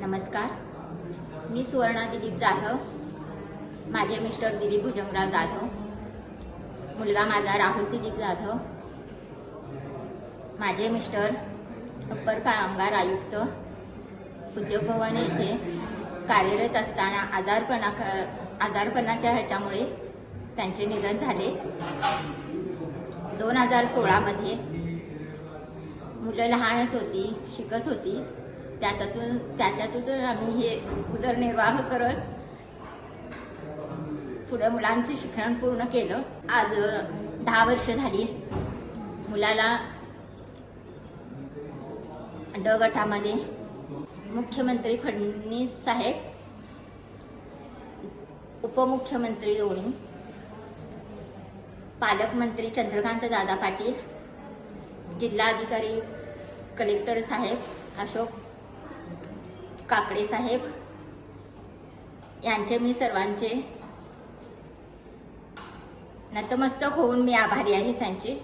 नमस्कार. मी सुवर्णा दिलीप जाधव. माझे मिस्टर दिलीप भुजंगराव जाधव. मुलगा माझा राहुल दिलीप जाधव. माझे मिस्टर अप्पर कामगार आयुक्त उद्योग भवन येथे कार्यरत असताना आजारपणा आजारपणाच्या ह्याच्यामुळे त्यांचे निधन झाले. दोन हजार सोळामध्ये मुलं लहानच होती शिकत होती. त्याच्यातून त्याच्यातूनच आम्ही हे उदरनिर्वाह करत पुढे मुलांचं शिक्षण पूर्ण केलं. आज दहा वर्ष झाली. मुलाला ड गटामध्ये मुख्यमंत्री फडणवीस साहेब उपमुख्यमंत्री दोन्ही पालकमंत्री चंद्रकांत दादा पाटील जिल्हाधिकारी कलेक्टर साहेब अशोक काकडे साहेब यांचे मी सर्वांचे नतमस्तक होऊन मी आभारी आहे त्यांचे.